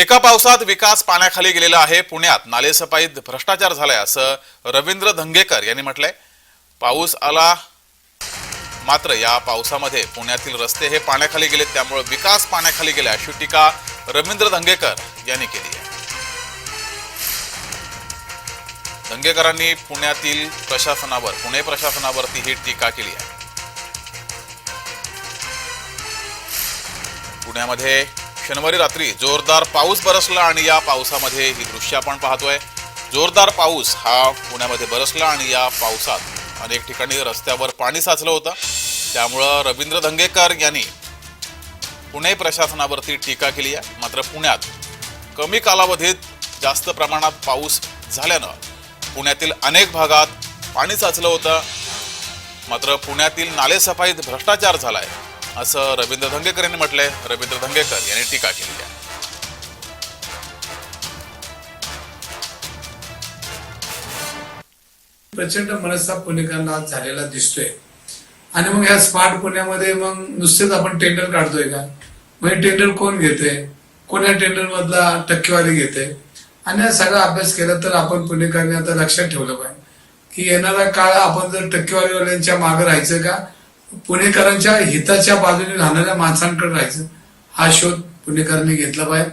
एका पावसात विकास पाण्याखाली गेलेला आहे. पुण्यात नालेसफाईत भ्रष्टाचार झालाय असं रवींद्र धंगेकर यांनी म्हटलंय. पाऊस आला मात्र या पावसामध्ये पुण्यातील रस्ते हे पाण्याखाली गेलेत. त्यामुळे विकास पाण्याखाली गेला अशी टीका रवींद्र धंगेकर यांनी केली आहे. धंगेकरांनी पुण्यातील प्रशासनावर पुणे प्रशासनावरती ही टीका केली आहे. पुण्यामध्ये शनिवारी रात्री जोरदार पाऊस बरसला आणि या पावसामध्ये ही दृश्य आपण पाहतोय. जोरदार पाऊस हा पुण्यामध्ये बरसला आणि या पावसात अनेक ठिकाणी रस्त्यावर पाणी साचलं होतं. त्यामुळं रवींद्र धंगेकर यांनी पुणे प्रशासनावरती टीका केली आहे. मात्र पुण्यात कमी कालावधीत जास्त प्रमाणात पाऊस झाल्यानं पुण्यातील अनेक भागात पाणी साचलं होतं. मात्र पुण्यातील नालेसफाईत भ्रष्टाचार झाला आहे असं रवींद्र धंगेकर यांनी म्हटलंय. रवींद्र धंगेकर यांनी टीका केली आहे. प्रचंड मनस्ताप पुणेकरांना आज झालेला दिसतोय. आणि मग ह्या स्मार्ट पुण्यामध्ये मग नुसतेच आपण टेंडर काढतोय का? म्हणजे टेंडर कोण घेते कोण्या टेंडर मधला टक्केवारी घेते आणि हा सगळा अभ्यास केला तर आपण पुणेकरांनी आता लक्षात ठेवलं पाहिजे. की येणारा काळ आपण जर टक्केवारीवाल्यांच्या मागे राहायचं का? पुणेकरांच्या हिताच्या बाजूने राहणाऱ्या माणसांकडे राहायचं. हा शोध पुणेकरांनी घेतला पाहिजे.